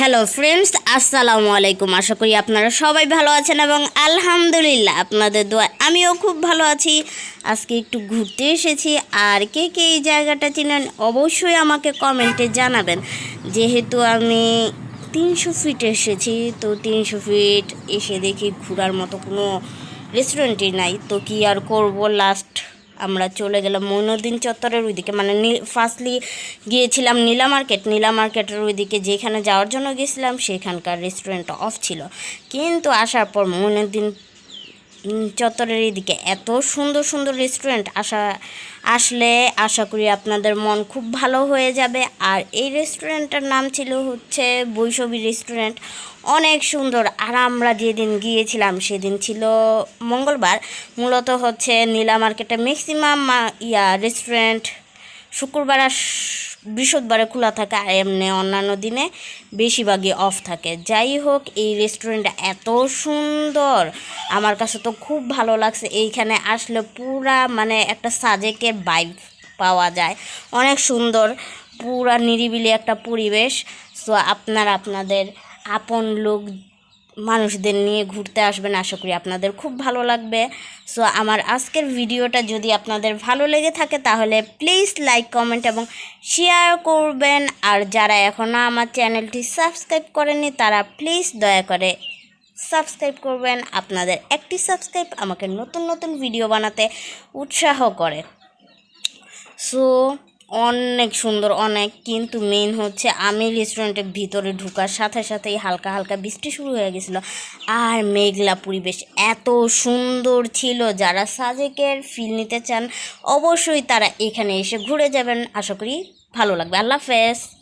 Hello friends আসসালামু আলাইকুম আশা করি আপনারা সবাই ভালো আছেন এবং আলহামদুলিল্লাহ আপনাদের দোয়া আমিও খুব ভালো আছি। আজকে একটু ঘুরতে এসেছি। আর কে কে এই জায়গাটা চিনেন অবশ্যই আমাকে কমেন্টে জানাবেন। যেহেতু আমি তিনশো ফিট এসেছি, তো তিনশো ফিট এসে দেখি ঘোরার মতো কোনো রেস্টুরেন্টই নাই। তো কি আর করব? লাস্ট আমরা চলে গেলাম মইনুদ্দিন চত্বরের ওইদিকে। মানে ফার্স্টলি গিয়েছিলাম নীলা মার্কেট। নীলা মার্কেটের ওইদিকে যেখানে যাওয়ার জন্য গেছিলাম, সেখানকার রেস্টুরেন্ট অফ ছিল। কিন্তু আসার পর মইনুদ্দিন চত্বরের এদিকে। এত সুন্দর সুন্দর রেস্টুরেন্ট আসা, আসলে আশা করি আপনাদের মন খুব ভালো হয়ে যাবে। আর এই রেস্টুরেন্টটার নাম ছিল হচ্ছে বৈশবী রেস্টুরেন্ট অনেক সুন্দর। আর আমরা যেদিন গিয়েছিলাম, সেদিন ছিল মঙ্গলবার। মূলত হচ্ছে নীলা মার্কেটে ম্যাক্সিমাম ইয়া রেস্টুরেন্ট শুক্রবার আর বৃহস্পতিবারে খোলা থাকে আর এমনি অন্যান্য দিনে বেশিরভাগই অফ থাকে। যাই হোক, এই রেস্টুরেন্টটা এত সুন্দর। আমার কাছে তো খুব ভালো লাগছে। এইখানে আসলে পুরা মানে একটা সাজেকের বাইব পাওয়া যায়। অনেক সুন্দর, পুরা নিরিবিলি একটা পরিবেশ। সো আপনারা, আপনাদের আপন লোক মানুষদের নিয়ে ঘুরতে আসবেন, আশা করি আপনাদের খুব ভালো লাগবে। সো আমার আজকের ভিডিওটা যদি আপনাদের ভালো লেগে থাকে, তাহলে প্লিজ লাইক কমেন্ট এবং শেয়ার করবেন। আর যারা এখনও আমার চ্যানেলটি সাবস্ক্রাইব করেনি তারা প্লিজ দয়া করে সাবস্ক্রাইব করবেন। আপনাদের একটি সাবস্ক্রাইব আমাকে নতুন নতুন ভিডিও বানাতে উৎসাহ করে। সো অনেক সুন্দর, অনেক। কিন্তু মেন হচ্ছে আমি রেস্টুরেন্টের ভিতরে ঢুকার সাথে সাথেই হালকা হালকা বৃষ্টি শুরু হয়ে গেছিল। আর মেঘলা পরিবেশ এত সুন্দর ছিল। যারা সাজেকের ফিল নিতে চান, অবশ্যই তারা এখানে এসে ঘুরে যাবেন। আশা করি ভালো লাগবে। আল্লাহ হাফেজ।